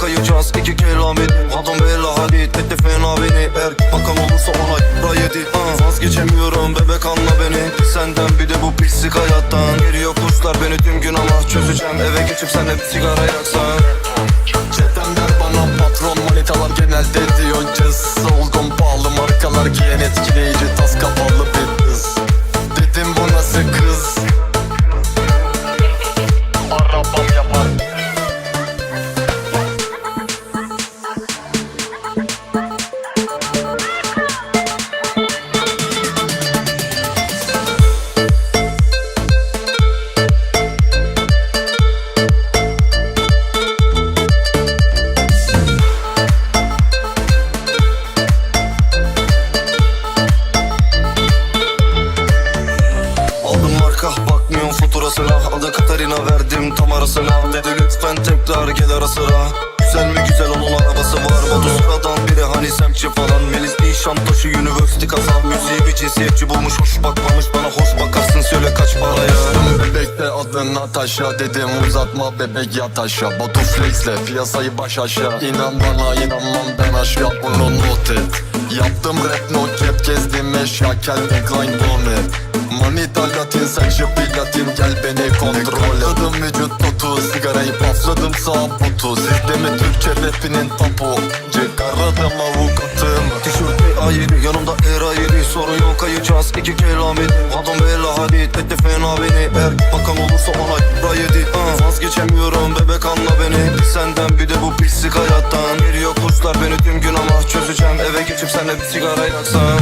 kayacağız iki kelam edin Adam bella hadi teklif fena beni. Eğer bakan olursa ona ra 7 uh. Vazgeçemiyorum bebek anla beni. Senden bir de bu pislik hayattan. Geliyor kuşlar beni tüm gün ama çözeceğim. Eve geçip senle bir sigara yaksan. Çetem der bana patron manitalar genelde diyor. Cız Oldum pahalı markalar giyen etkileyici tas kapalı bir kız Dedim bu nasıl kız Marka bakmıyorum faturasına Adı Katarina verdim tam arasına Dedi lütfen tekrar gel ara sıra. Güzel mi güzel onun arabası var Batu sıradan biri hani semtçi falan. Melis Nişantaşı University kazan Müziği bir cinsiyetçi bulmuş hoş bakmamış. Bana hoş bakarsın söyle kaç paraya bebekte adın Natasha Dedim. Uzatma bebek yat aşağı. Batu flexle piyasayı baş aşağı. İnan bana inanmam ben aşağı. Bunu not et Yaptım rap no cap gezdim eşya Calvin Klein bonnet. Manita gel beni kontrol et Tadım vücut tutu sigarayı pafladım sağ butu. Sizde mi Türkçe rapinin tapu. Çıkardım avukatım. Tişört A7 yanımda era 7 Sorun yok kayacağız iki kelam edin Adam bella hadi teklif fena beni. Eğer bakan olursa ona ra 7 uh. Vazgeçemiyorum bebek anla beni. Senden bir de bu pislik hayattan. Geliyor kuşlar beni tüm gün ama çözeceğim. Eve geçip senle bir sigara yaksan